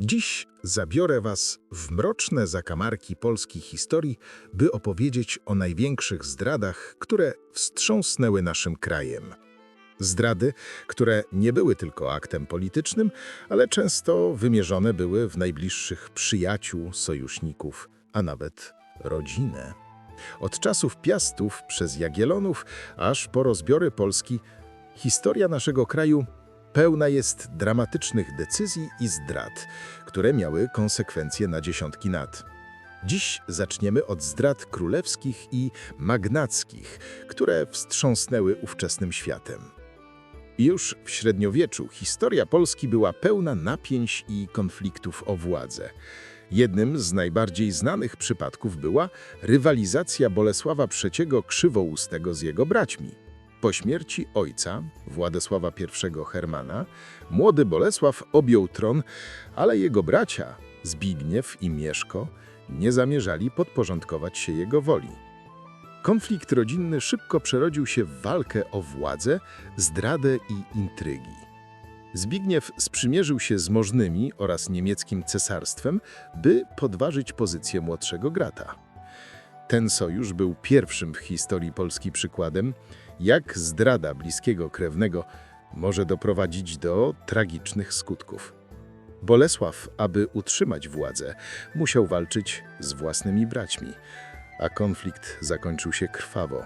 Dziś zabiorę Was w mroczne zakamarki polskiej historii, by opowiedzieć o największych zdradach, które wstrząsnęły naszym krajem. Zdrady, które nie były tylko aktem politycznym, ale często wymierzone były w najbliższych przyjaciół, sojuszników, a nawet rodzinę. Od czasów Piastów przez Jagiellonów aż po rozbiory Polski, historia naszego kraju pełna jest dramatycznych decyzji i zdrad, które miały konsekwencje na dziesiątki lat. Dziś zaczniemy od zdrad królewskich i magnackich, które wstrząsnęły ówczesnym światem. Już w średniowieczu historia Polski była pełna napięć i konfliktów o władzę. Jednym z najbardziej znanych przypadków była rywalizacja Bolesława III Krzywoustego z jego braćmi. Po śmierci ojca, Władysława I Hermana, młody Bolesław objął tron, ale jego bracia, Zbigniew i Mieszko, nie zamierzali podporządkować się jego woli. Konflikt rodzinny szybko przerodził się w walkę o władzę, zdradę i intrygi. Zbigniew sprzymierzył się z możnymi oraz niemieckim cesarstwem, by podważyć pozycję młodszego brata. Ten sojusz był pierwszym w historii Polski przykładem, jak zdrada bliskiego krewnego może doprowadzić do tragicznych skutków. Bolesław, aby utrzymać władzę, musiał walczyć z własnymi braćmi, a konflikt zakończył się krwawo.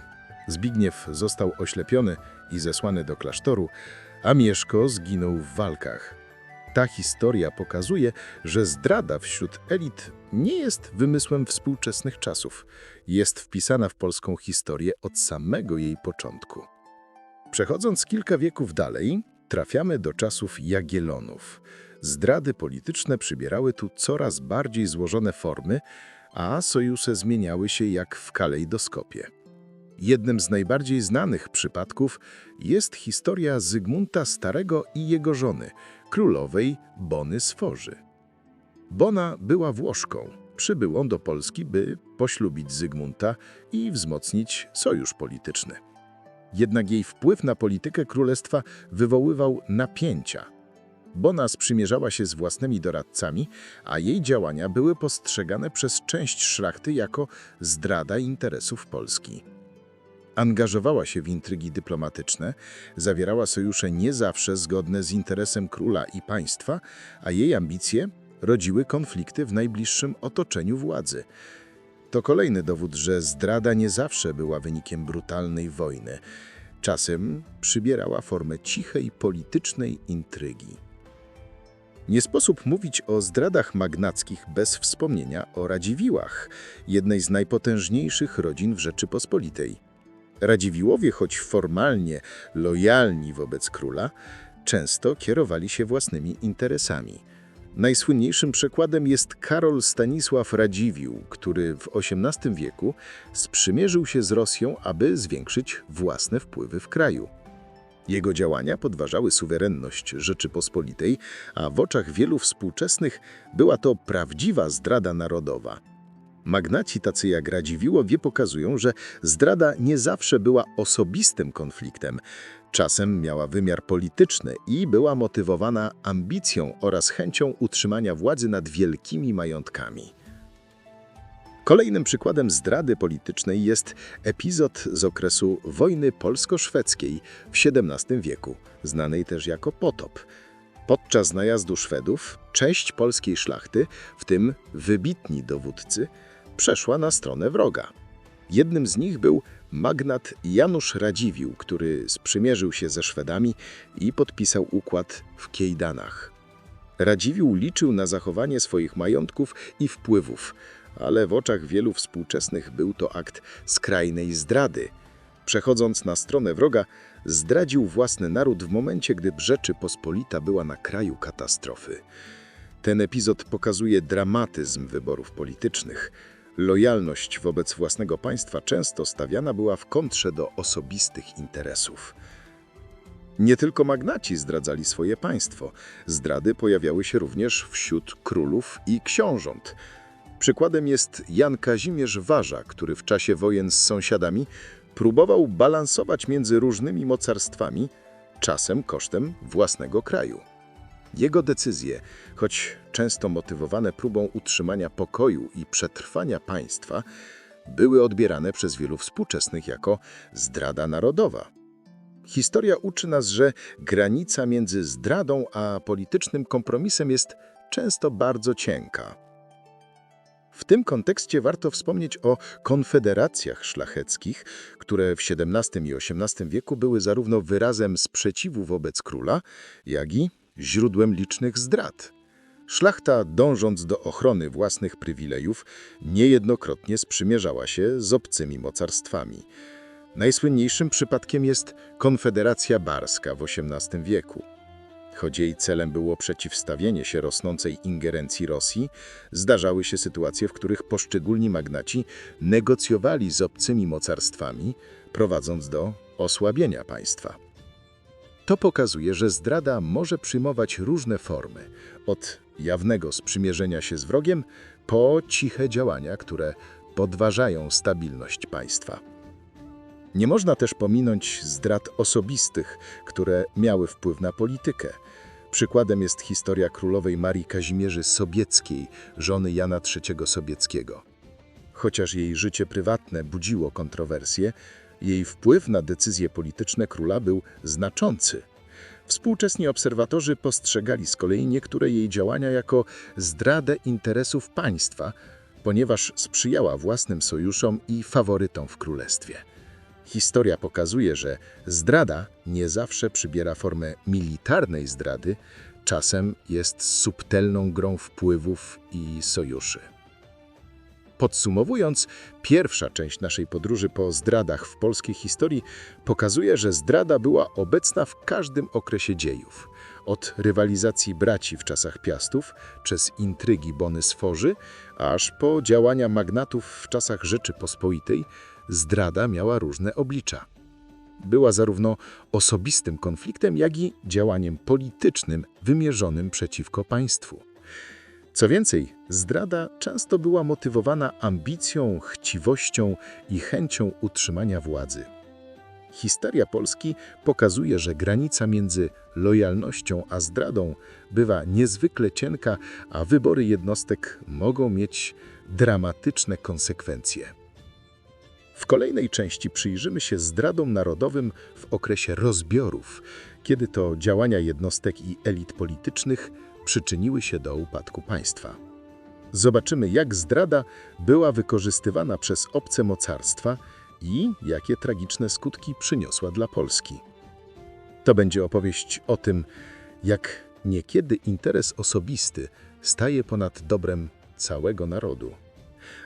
Zbigniew został oślepiony i zesłany do klasztoru, a Mieszko zginął w walkach. Ta historia pokazuje, że zdrada wśród elit nie jest wymysłem współczesnych czasów. Jest wpisana w polską historię od samego jej początku. Przechodząc kilka wieków dalej, trafiamy do czasów Jagiellonów. Zdrady polityczne przybierały tu coraz bardziej złożone formy, a sojusze zmieniały się jak w kalejdoskopie. Jednym z najbardziej znanych przypadków jest historia Zygmunta Starego i jego żony, królowej Bony Sforzy. Bona była Włoszką, przybyłą do Polski, by poślubić Zygmunta i wzmocnić sojusz polityczny. Jednak jej wpływ na politykę królestwa wywoływał napięcia. Bona sprzymierzała się z własnymi doradcami, a jej działania były postrzegane przez część szlachty jako zdrada interesów Polski. Angażowała się w intrygi dyplomatyczne, zawierała sojusze nie zawsze zgodne z interesem króla i państwa, a jej ambicje rodziły konflikty w najbliższym otoczeniu władzy. To kolejny dowód, że zdrada nie zawsze była wynikiem brutalnej wojny. Czasem przybierała formę cichej politycznej intrygi. Nie sposób mówić o zdradach magnackich bez wspomnienia o Radziwiłłach, jednej z najpotężniejszych rodzin w Rzeczypospolitej. Radziwiłłowie, choć formalnie lojalni wobec króla, często kierowali się własnymi interesami. Najsłynniejszym przykładem jest Karol Stanisław Radziwiłł, który w XVIII wieku sprzymierzył się z Rosją, aby zwiększyć własne wpływy w kraju. Jego działania podważały suwerenność Rzeczypospolitej, a w oczach wielu współczesnych była to prawdziwa zdrada narodowa. Magnaci tacy jak Radziwiłłowie pokazują, że zdrada nie zawsze była osobistym konfliktem. Czasem miała wymiar polityczny i była motywowana ambicją oraz chęcią utrzymania władzy nad wielkimi majątkami. Kolejnym przykładem zdrady politycznej jest epizod z okresu wojny polsko-szwedzkiej w XVII wieku, znanej też jako potop. Podczas najazdu Szwedów część polskiej szlachty, w tym wybitni dowódcy, przeszła na stronę wroga. Jednym z nich był magnat Janusz Radziwiłł, który sprzymierzył się ze Szwedami i podpisał układ w Kiejdanach. Radziwiłł liczył na zachowanie swoich majątków i wpływów, ale w oczach wielu współczesnych był to akt skrajnej zdrady. Przechodząc na stronę wroga, zdradził własny naród w momencie, gdy Rzeczypospolita była na kraju katastrofy. Ten epizod pokazuje dramatyzm wyborów politycznych. Lojalność wobec własnego państwa często stawiana była w kontrze do osobistych interesów. Nie tylko magnaci zdradzali swoje państwo, zdrady pojawiały się również wśród królów i książąt. Przykładem jest Jan Kazimierz Warza, który w czasie wojen z sąsiadami próbował balansować między różnymi mocarstwami, czasem kosztem własnego kraju. Jego decyzje, choć często motywowane próbą utrzymania pokoju i przetrwania państwa, były odbierane przez wielu współczesnych jako zdrada narodowa. Historia uczy nas, że granica między zdradą a politycznym kompromisem jest często bardzo cienka. W tym kontekście warto wspomnieć o konfederacjach szlacheckich, które w XVII i XVIII wieku były zarówno wyrazem sprzeciwu wobec króla, jak i źródłem licznych zdrad. Szlachta, dążąc do ochrony własnych przywilejów, niejednokrotnie sprzymierzała się z obcymi mocarstwami. Najsłynniejszym przypadkiem jest Konfederacja Barska w XVIII wieku. Choć jej celem było przeciwstawienie się rosnącej ingerencji Rosji, zdarzały się sytuacje, w których poszczególni magnaci negocjowali z obcymi mocarstwami, prowadząc do osłabienia państwa. To pokazuje, że zdrada może przyjmować różne formy, od jawnego sprzymierzenia się z wrogiem po ciche działania, które podważają stabilność państwa. Nie można też pominąć zdrad osobistych, które miały wpływ na politykę. Przykładem jest historia królowej Marii Kazimierzy Sobieckiej, żony Jana III Sobieckiego. Chociaż jej życie prywatne budziło kontrowersje, jej wpływ na decyzje polityczne króla był znaczący. Współczesni obserwatorzy postrzegali z kolei niektóre jej działania jako zdradę interesów państwa, ponieważ sprzyjała własnym sojuszom i faworytom w królestwie. Historia pokazuje, że zdrada nie zawsze przybiera formę militarnej zdrady, czasem jest subtelną grą wpływów i sojuszy. Podsumowując, pierwsza część naszej podróży po zdradach w polskiej historii pokazuje, że zdrada była obecna w każdym okresie dziejów. Od rywalizacji braci w czasach Piastów, przez intrygi Bony Sforzy, aż po działania magnatów w czasach Rzeczypospolitej, zdrada miała różne oblicza. Była zarówno osobistym konfliktem, jak i działaniem politycznym wymierzonym przeciwko państwu. Co więcej, zdrada często była motywowana ambicją, chciwością i chęcią utrzymania władzy. Historia Polski pokazuje, że granica między lojalnością a zdradą bywa niezwykle cienka, a wybory jednostek mogą mieć dramatyczne konsekwencje. W kolejnej części przyjrzymy się zdradom narodowym w okresie rozbiorów, kiedy to działania jednostek i elit politycznych przyczyniły się do upadku państwa. Zobaczymy, jak zdrada była wykorzystywana przez obce mocarstwa i jakie tragiczne skutki przyniosła dla Polski. To będzie opowieść o tym, jak niekiedy interes osobisty staje ponad dobrem całego narodu,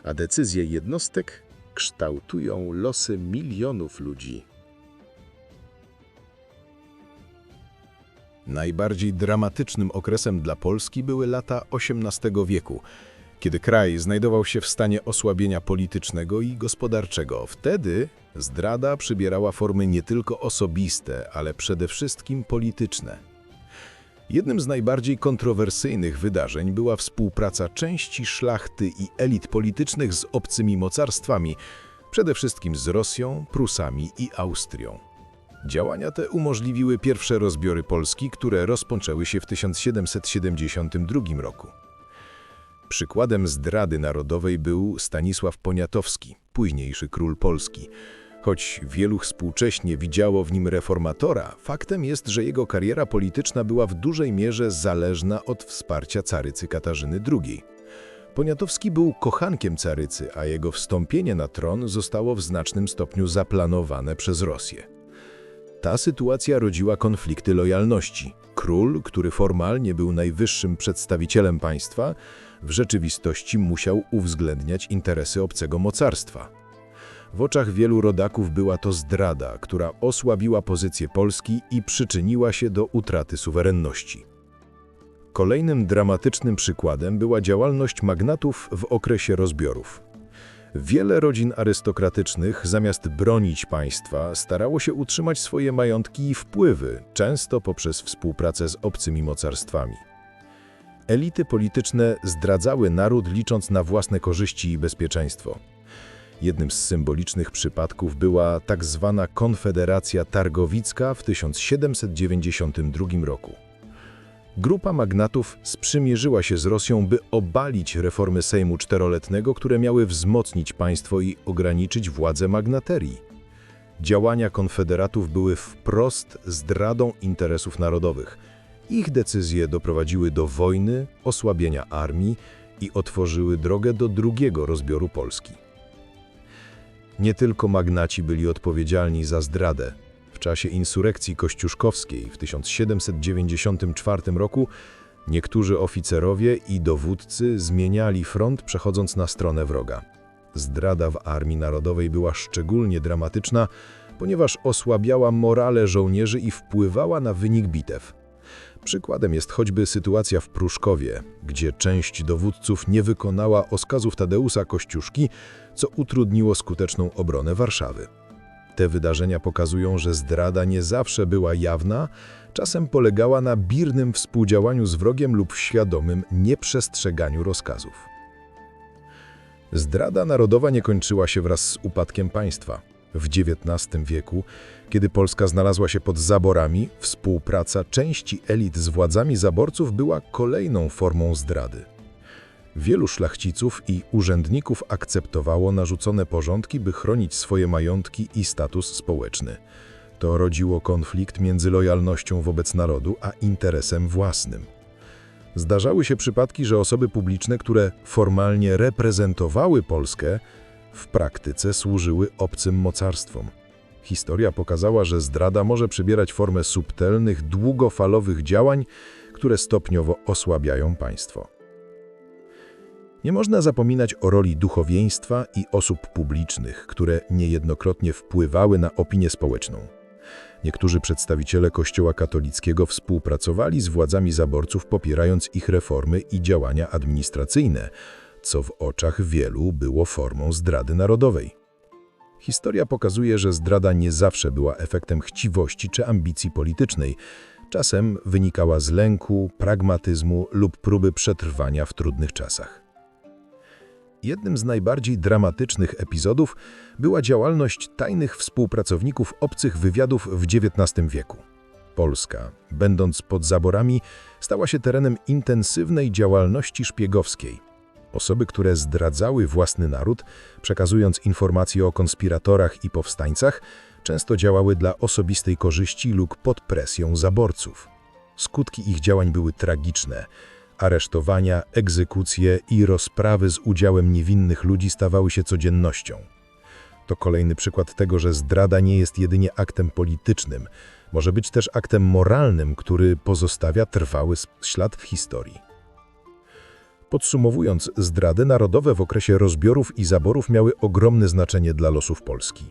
a decyzje jednostek kształtują losy milionów ludzi. Najbardziej dramatycznym okresem dla Polski były lata XVIII wieku, kiedy kraj znajdował się w stanie osłabienia politycznego i gospodarczego. Wtedy zdrada przybierała formy nie tylko osobiste, ale przede wszystkim polityczne. Jednym z najbardziej kontrowersyjnych wydarzeń była współpraca części szlachty i elit politycznych z obcymi mocarstwami, przede wszystkim z Rosją, Prusami i Austrią. Działania te umożliwiły pierwsze rozbiory Polski, które rozpoczęły się w 1772 roku. Przykładem zdrady narodowej był Stanisław Poniatowski, późniejszy król Polski. Choć wielu współcześnie widziało w nim reformatora, faktem jest, że jego kariera polityczna była w dużej mierze zależna od wsparcia carycy Katarzyny II. Poniatowski był kochankiem carycy, a jego wstąpienie na tron zostało w znacznym stopniu zaplanowane przez Rosję. Ta sytuacja rodziła konflikty lojalności. Król, który formalnie był najwyższym przedstawicielem państwa, w rzeczywistości musiał uwzględniać interesy obcego mocarstwa. W oczach wielu rodaków była to zdrada, która osłabiła pozycję Polski i przyczyniła się do utraty suwerenności. Kolejnym dramatycznym przykładem była działalność magnatów w okresie rozbiorów. Wiele rodzin arystokratycznych, zamiast bronić państwa, starało się utrzymać swoje majątki i wpływy, często poprzez współpracę z obcymi mocarstwami. Elity polityczne zdradzały naród, licząc na własne korzyści i bezpieczeństwo. Jednym z symbolicznych przypadków była tak zwana Konfederacja Targowicka w 1792 roku. Grupa magnatów sprzymierzyła się z Rosją, by obalić reformy Sejmu Czteroletnego, które miały wzmocnić państwo i ograniczyć władzę magnaterii. Działania konfederatów były wprost zdradą interesów narodowych. Ich decyzje doprowadziły do wojny, osłabienia armii i otworzyły drogę do drugiego rozbioru Polski. Nie tylko magnaci byli odpowiedzialni za zdradę. W czasie insurekcji kościuszkowskiej w 1794 roku niektórzy oficerowie i dowódcy zmieniali front, przechodząc na stronę wroga. Zdrada w Armii Narodowej była szczególnie dramatyczna, ponieważ osłabiała morale żołnierzy i wpływała na wynik bitew. Przykładem jest choćby sytuacja w Pruszkowie, gdzie część dowódców nie wykonała oskazów Tadeusa Kościuszki, co utrudniło skuteczną obronę Warszawy. Te wydarzenia pokazują, że zdrada nie zawsze była jawna, czasem polegała na birnym współdziałaniu z wrogiem lub świadomym nieprzestrzeganiu rozkazów. Zdrada narodowa nie kończyła się wraz z upadkiem państwa. W XIX wieku, kiedy Polska znalazła się pod zaborami, współpraca części elit z władzami zaborców była kolejną formą zdrady. Wielu szlachciców i urzędników akceptowało narzucone porządki, by chronić swoje majątki i status społeczny. To rodziło konflikt między lojalnością wobec narodu a interesem własnym. Zdarzały się przypadki, że osoby publiczne, które formalnie reprezentowały Polskę, w praktyce służyły obcym mocarstwom. Historia pokazała, że zdrada może przybierać formę subtelnych, długofalowych działań, które stopniowo osłabiają państwo. Nie można zapominać o roli duchowieństwa i osób publicznych, które niejednokrotnie wpływały na opinię społeczną. Niektórzy przedstawiciele Kościoła katolickiego współpracowali z władzami zaborców, popierając ich reformy i działania administracyjne, co w oczach wielu było formą zdrady narodowej. Historia pokazuje, że zdrada nie zawsze była efektem chciwości czy ambicji politycznej. Czasem wynikała z lęku, pragmatyzmu lub próby przetrwania w trudnych czasach. Jednym z najbardziej dramatycznych epizodów była działalność tajnych współpracowników obcych wywiadów w XIX wieku. Polska, będąc pod zaborami, stała się terenem intensywnej działalności szpiegowskiej. Osoby, które zdradzały własny naród, przekazując informacje o konspiratorach i powstańcach, często działały dla osobistej korzyści lub pod presją zaborców. Skutki ich działań były tragiczne. Aresztowania, egzekucje i rozprawy z udziałem niewinnych ludzi stawały się codziennością. To kolejny przykład tego, że zdrada nie jest jedynie aktem politycznym, może być też aktem moralnym, który pozostawia trwały ślad w historii. Podsumowując, zdrady narodowe w okresie rozbiorów i zaborów miały ogromne znaczenie dla losów Polski.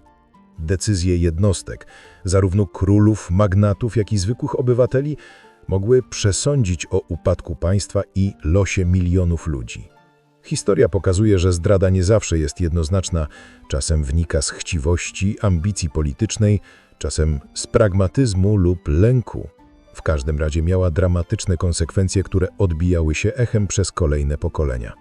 Decyzje jednostek, zarówno królów, magnatów, jak i zwykłych obywateli, mogły przesądzić o upadku państwa i losie milionów ludzi. Historia pokazuje, że zdrada nie zawsze jest jednoznaczna, czasem wnika z chciwości, ambicji politycznej, czasem z pragmatyzmu lub lęku. W każdym razie miała dramatyczne konsekwencje, które odbijały się echem przez kolejne pokolenia.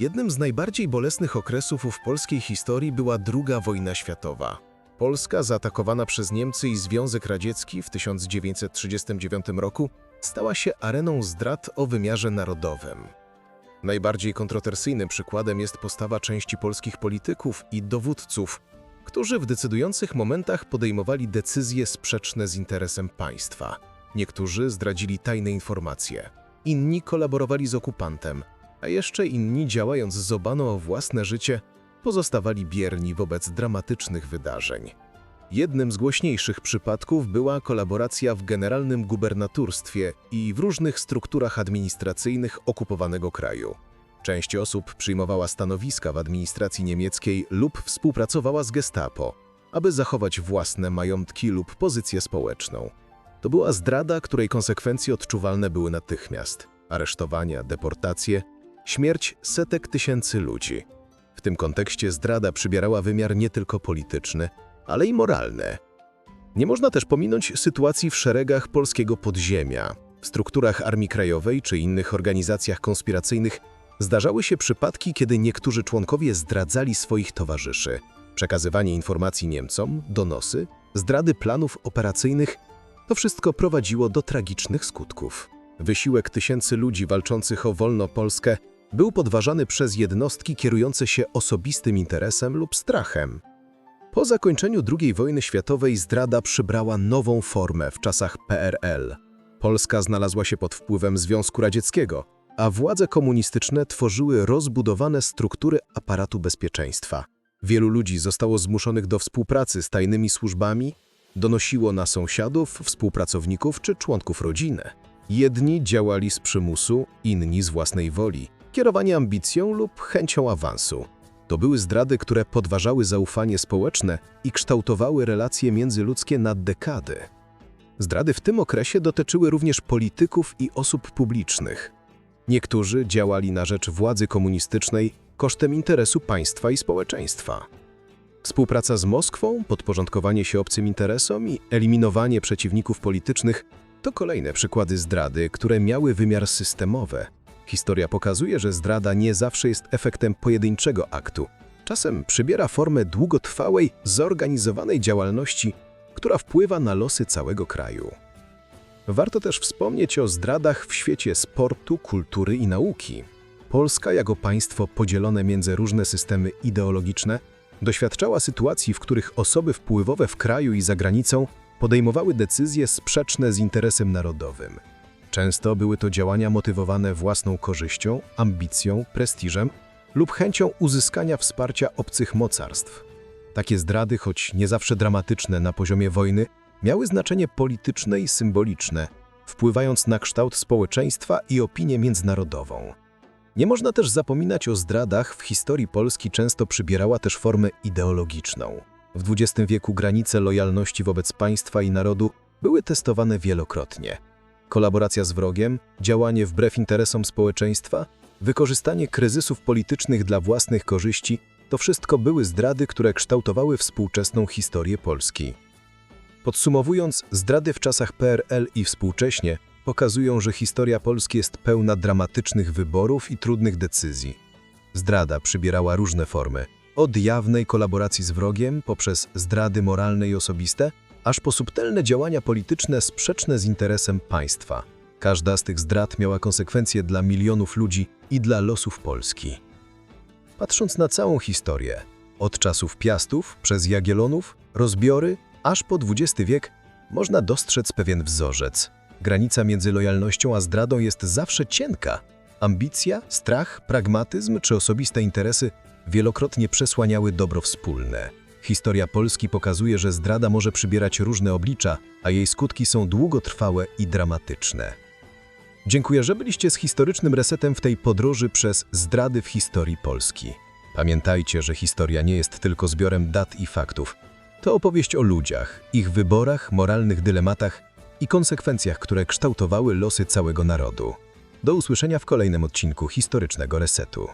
Jednym z najbardziej bolesnych okresów w polskiej historii była II wojna światowa. Polska, zaatakowana przez Niemcy i Związek Radziecki w 1939 roku, stała się areną zdrad o wymiarze narodowym. Najbardziej kontrowersyjnym przykładem jest postawa części polskich polityków i dowódców, którzy w decydujących momentach podejmowali decyzje sprzeczne z interesem państwa. Niektórzy zdradzili tajne informacje, inni kolaborowali z okupantem, a jeszcze inni, działając z obano o własne życie, pozostawali bierni wobec dramatycznych wydarzeń. Jednym z głośniejszych przypadków była kolaboracja w generalnym gubernaturstwie i w różnych strukturach administracyjnych okupowanego kraju. Część osób przyjmowała stanowiska w administracji niemieckiej lub współpracowała z gestapo, aby zachować własne majątki lub pozycję społeczną. To była zdrada, której konsekwencje odczuwalne były natychmiast. Aresztowania, deportacje, śmierć setek tysięcy ludzi. W tym kontekście zdrada przybierała wymiar nie tylko polityczny, ale i moralny. Nie można też pominąć sytuacji w szeregach polskiego podziemia. W strukturach Armii Krajowej czy innych organizacjach konspiracyjnych zdarzały się przypadki, kiedy niektórzy członkowie zdradzali swoich towarzyszy. Przekazywanie informacji Niemcom, donosy, zdrady planów operacyjnych To wszystko prowadziło do tragicznych skutków. Wysiłek tysięcy ludzi walczących o wolno Polskę był podważany przez jednostki kierujące się osobistym interesem lub strachem. Po zakończeniu II wojny światowej zdrada przybrała nową formę w czasach PRL. Polska znalazła się pod wpływem Związku Radzieckiego, a władze komunistyczne tworzyły rozbudowane struktury aparatu bezpieczeństwa. Wielu ludzi zostało zmuszonych do współpracy z tajnymi służbami, donosiło na sąsiadów, współpracowników czy członków rodziny. Jedni działali z przymusu, inni z własnej woli, kierowani ambicją lub chęcią awansu. To były zdrady, które podważały zaufanie społeczne i kształtowały relacje międzyludzkie na dekady. Zdrady w tym okresie dotyczyły również polityków i osób publicznych. Niektórzy działali na rzecz władzy komunistycznej kosztem interesu państwa i społeczeństwa. Współpraca z Moskwą, podporządkowanie się obcym interesom i eliminowanie przeciwników politycznych to kolejne przykłady zdrady, które miały wymiar systemowy. Historia pokazuje, że zdrada nie zawsze jest efektem pojedynczego aktu. Czasem przybiera formę długotrwałej, zorganizowanej działalności, która wpływa na losy całego kraju. Warto też wspomnieć o zdradach w świecie sportu, kultury i nauki. Polska, jako państwo podzielone między różne systemy ideologiczne, doświadczała sytuacji, w których osoby wpływowe w kraju i za granicą podejmowały decyzje sprzeczne z interesem narodowym. Często były to działania motywowane własną korzyścią, ambicją, prestiżem lub chęcią uzyskania wsparcia obcych mocarstw. Takie zdrady, choć nie zawsze dramatyczne na poziomie wojny, miały znaczenie polityczne i symboliczne, wpływając na kształt społeczeństwa i opinię międzynarodową. Nie można też zapominać o zdradach, w historii Polski często przybierała też formę ideologiczną. W XX wieku granice lojalności wobec państwa i narodu były testowane wielokrotnie. Kolaboracja z wrogiem, działanie wbrew interesom społeczeństwa, wykorzystanie kryzysów politycznych dla własnych korzyści to wszystko były zdrady, które kształtowały współczesną historię Polski. Podsumowując, zdrady w czasach PRL i współcześnie pokazują, że historia Polski jest pełna dramatycznych wyborów i trudnych decyzji. Zdrada przybierała różne formy, od jawnej kolaboracji z wrogiem poprzez zdrady moralne i osobiste, aż po subtelne działania polityczne sprzeczne z interesem państwa. Każda z tych zdrad miała konsekwencje dla milionów ludzi i dla losów Polski. Patrząc na całą historię, od czasów Piastów przez Jagiellonów, rozbiory, aż po XX wiek, można dostrzec pewien wzorzec. Granica między lojalnością a zdradą jest zawsze cienka. Ambicja, strach, pragmatyzm czy osobiste interesy wielokrotnie przesłaniały dobro wspólne. Historia Polski pokazuje, że zdrada może przybierać różne oblicza, a jej skutki są długotrwałe i dramatyczne. Dziękuję, że byliście z historycznym resetem w tej podróży przez zdrady w historii Polski. Pamiętajcie, że historia nie jest tylko zbiorem dat i faktów. To opowieść o ludziach, ich wyborach, moralnych dylematach i konsekwencjach, które kształtowały losy całego narodu. Do usłyszenia w kolejnym odcinku historycznego resetu.